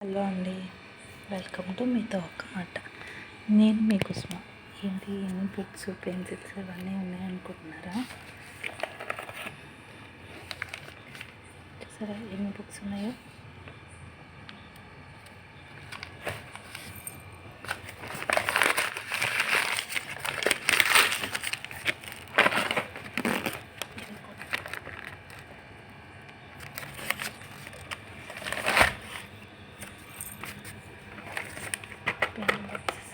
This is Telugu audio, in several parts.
హలో అండి. వెల్కమ్ టు మీతో ఒక మాట నేను మీ కుస్మ. ఏంటి ఎన్ని బుక్స్ పెన్సిల్స్ ఇవన్నీ ఉన్నాయనుకుంటున్నారా? సరే ఎన్ని బుక్స్ ఉన్నాయో pen boxes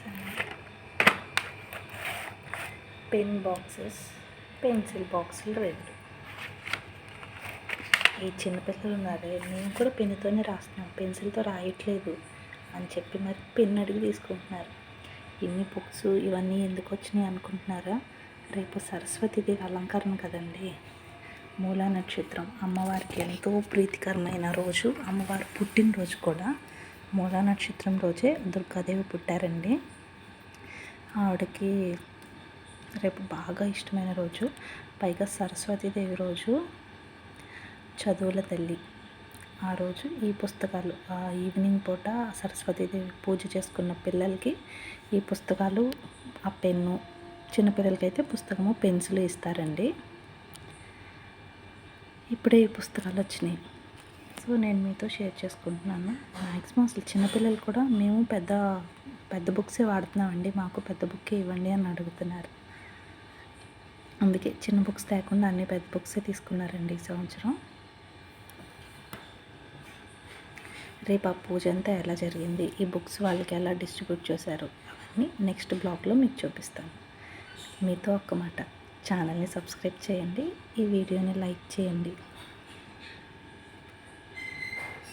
pen boxes pencil బాక్సులు రెండు. ఈ చిన్నపిల్లలు ఉన్నారు. నేను కూడా పెన్నుతోనే రాస్తున్నాను. పెన్సిల్తో రాయట్లేదు అని చెప్పి మరి పెన్ అడిగి తీసుకుంటున్నారు. ఇన్ని బుక్స్ ఇవన్నీ ఎందుకు వచ్చినాయి అనుకుంటున్నారా? రేపు సరస్వతిదేవి అలంకరణ కదండి. మూలా నక్షత్రం. అమ్మవారికి ఎంతో ప్రీతికరమైన రోజు. అమ్మవారి పుట్టినరోజు కూడా. మూలా నక్షత్రం రోజే దుర్గాదేవి పుట్టారండి. ఆవిడకి రేపు బాగా ఇష్టమైన రోజు. పైగా సరస్వతీదేవి రోజు చదువుల తల్లి. ఆ రోజు ఈ పుస్తకాలు ఆ ఈవినింగ్ పూట సరస్వతీదేవి పూజ చేసుకున్న పిల్లలకి ఈ పుస్తకాలు ఆ పెన్ను చిన్నపిల్లలకైతే అయితే పుస్తకము పెన్సిల్ ఇస్తారండి. ఇప్పుడే ఈ పుస్తకాలు వచ్చినాయి. సో నేను మీతో షేర్ చేసుకుంటున్నాను. మ్యాక్సిమం అసలు చిన్నపిల్లలు కూడా మేము పెద్ద పెద్ద బుక్సే వాడుతున్నామండి. మాకు పెద్ద బుక్కే ఇవ్వండి అని అడుగుతున్నారు. అందుకే చిన్న బుక్స్ తేకుండా అన్ని పెద్ద బుక్సే తీసుకున్నారండి ఈ సంవత్సరం. రేపు ఆ పూజ అంతా ఎలా జరిగింది ఈ బుక్స్ వాళ్ళకి ఎలా డిస్ట్రిబ్యూట్ చేశారు అవన్నీ నెక్స్ట్ బ్లాగ్లో మీకు చూపిస్తాను. మీతో ఒక్క మాట ఛానల్ని సబ్స్క్రైబ్ చేయండి ఈ వీడియోని లైక్ చేయండి.